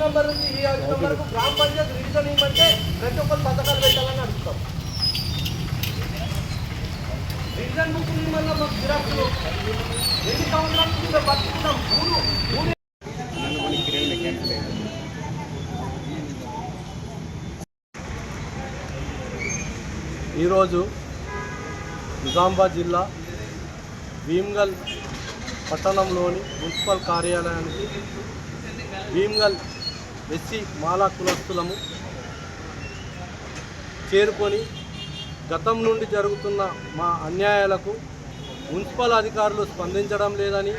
Sir మా ఈ house number నుంచి ఈ హౌస్ నెంబర్కు గ్రామ పంచాయతీ రివిజన్ ఇవ్వమంటే ప్రతి ఒక్కరు పథకాలు పెట్టాలని అడుగుతాం. రివిజన్ బుక్ మళ్ళీ మాకు జిరాక్సులు. ఎన్ని సంవత్సరాల నుంచి మేము బతుకుతున్నాం? మూడు మూడు. ఈరోజు నిజామాబాద్ జిల్లా భీమ్గల్ పట్టణంలోని మున్సిపల్ కార్యాలయానికి భీమ్గల్ ఎస్సీ మాలా కులస్తులము చేరుకొని గతం నుండి జరుగుతున్న మా అన్యాయాలకు మున్సిపల్ అధికారులు స్పందించడం లేదని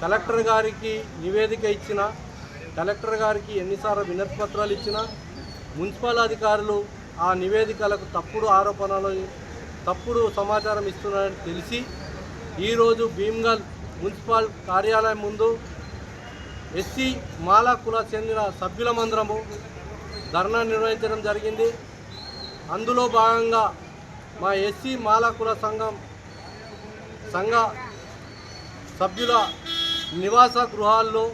కలెక్టర్ గారికి నివేదిక ఇచ్చిన కలెక్టర్ గారికి ఎన్నిసార్లు వినతిపత్రాలు ఇచ్చినా మున్సిపల్ అధికారులు ఆ నివేదికలకు తప్పుడు ఆరోపణలు తప్పుడు సమాచారం ఇస్తున్నారని తెలిసి ఈరోజు భీమ్గల్ మున్సిపల్ కార్యాలయం ముందు ఎస్సీ మాలా కుల చెందిన సభ్యుల మందిరము ధర్నా నిర్వహించడం జరిగింది. అందులో భాగంగా మా ఎస్సీ మాలా కుల సంఘం సంఘ సభ్యుల నివాస గృహాల్లో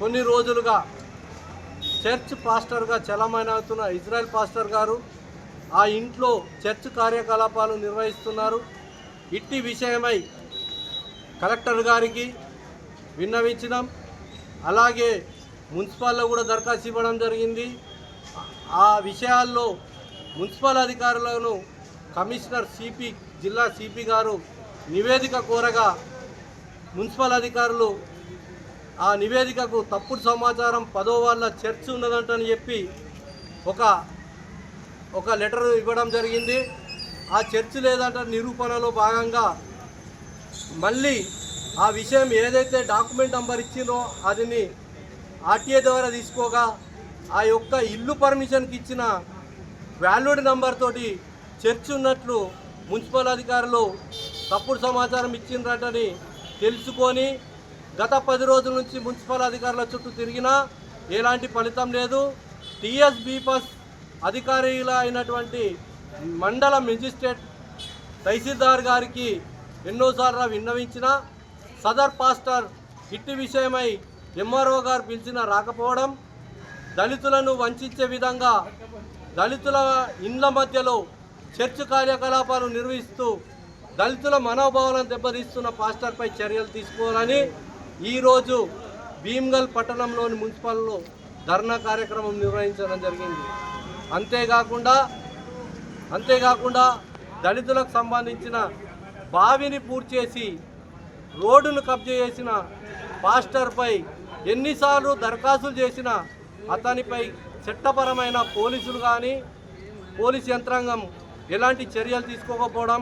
కొన్ని రోజులుగా చర్చ్ పాస్టర్గా చలమైన అవుతున్న ఇజ్రాయెల్ పాస్టర్ గారు ఆ ఇంట్లో చర్చ్ కార్యకలాపాలు నిర్వహిస్తున్నారు. ఇట్టి విషయమై కలెక్టర్ గారికి విన్నవించినాం. అలాగే మున్సిపాల్లో కూడా దరఖాస్తు ఇవ్వడం జరిగింది. ఆ విషయాల్లో మున్సిపల్ అధికారులను కమిషనర్ సిపి జిల్లా సిపి గారు నివేదిక కోరగా మున్సిపల్ అధికారులు ఆ నివేదికకు తప్పుడు సమాచారం పదో వాళ్ళ చర్చ్ ఉన్నదంటని చెప్పి ఒక ఒక లెటర్ ఇవ్వడం జరిగింది. ఆ చర్చ్ లేదంట నిరూపణలో భాగంగా మళ్ళీ ఆ విషయం ఏదైతే డాక్యుమెంట్ నంబర్ ఇచ్చిందో అదిని ఆర్టీఏ ద్వారా తీసుకోగా ఆ యొక్క ఇల్లు పర్మిషన్కి ఇచ్చిన వ్యాల్యూడ్ నంబర్ తోటి చర్చ్ ఉన్నట్లు మున్సిపల్ అధికారులు తప్పుడు సమాచారం ఇచ్చిండ్రటని తెలుసుకొని గత పది రోజుల నుంచి మున్సిపల్ అధికారుల చుట్టూ తిరిగినా ఎలాంటి ఫలితం లేదు. టీఎస్ బీపస్ అధికారుల అయినటువంటి మండల మెజిస్ట్రేట్ తహసీల్దార్ గారికి ఎన్నోసార్లు విన్నవించిన సదర్ పాస్టర్ ఇట్టి విషయమై ఎంఆర్ఓ గారు పిలిచిన రాకపోవడం దళితులను వంచే విధంగా దళితుల ఇండ్ల మధ్యలో చర్చ్ కార్యకలాపాలు నిర్వహిస్తూ దళితుల మనోభావాలను దెబ్బతీస్తున్న పాస్టర్పై చర్యలు తీసుకోవాలని ఈరోజు భీమ్గల్ పట్టణంలోని మున్సిపల్లో ధర్నా కార్యక్రమం నిర్వహించడం జరిగింది. అంతేకాకుండా అంతేకాకుండా దళితులకు సంబంధించిన బావిని పూర్తి చేసి రోడ్డును కబ్జా చేసిన పాస్టర్పై ఎన్నిసార్లు దరఖాస్తులు చేసినా అతనిపై చట్టపరమైన పోలీసులు కానీ పోలీస్ యంత్రాంగం ఎలాంటి చర్యలు తీసుకోకపోవడం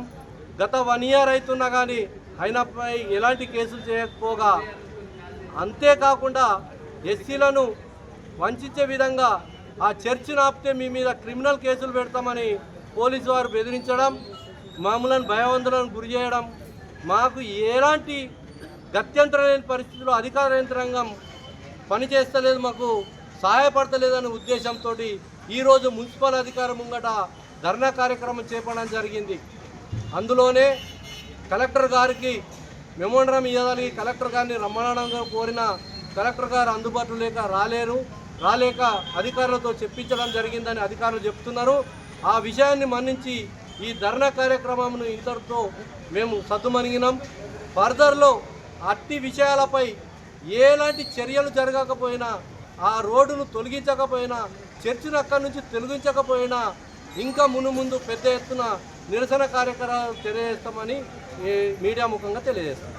గత వన్ ఇయర్ అవుతున్నా కానీ ఆయనపై ఎలాంటి కేసులు చేయకపోగా అంతేకాకుండా ఎస్సీలను వంచే విధంగా ఆ చర్చిని ఆపితే మీ మీద క్రిమినల్ కేసులు పెడతామని పోలీసు వారు బెదిరించడం మామూలను భయవంతులను గురి చేయడం మాకు ఎలాంటి గత్యంతరం లేని పరిస్థితుల్లో అధికార యంత్రాంగం పనిచేస్తలేదు మాకు సహాయపడతలేదనే ఉద్దేశంతో ఈరోజు మున్సిపల్ అధికారం ముంగట ధర్నా కార్యక్రమం చేపట్టడం జరిగింది. అందులోనే కలెక్టర్ గారికి మెమోండరం ఇవ్వాలి కలెక్టర్ గారిని రమ్మనడంగా కోరిన కలెక్టర్ గారు అందుబాటులో లేక రాలేరు. రాలేక అధికారులతో చెప్పించడం జరిగిందని అధికారులు చెప్తున్నారు. ఆ విషయాన్ని మన్నించి ఈ ధర్నా కార్యక్రమంను ఇంతటితో మేము సద్దుమణిగినాం. ఫర్దర్లో అట్టి విషయాలపై ఎలాంటి చర్యలు జరగకపోయినా ఆ రోడ్డును తొలగించకపోయినా చర్చిని అక్కడి నుంచి తొలగించకపోయినా ఇంకా మును ముందు పెద్ద ఎత్తున నిరసన కార్యక్రమాలు తెలియజేస్తామని మీడియా ముఖంగా తెలియజేస్తాం.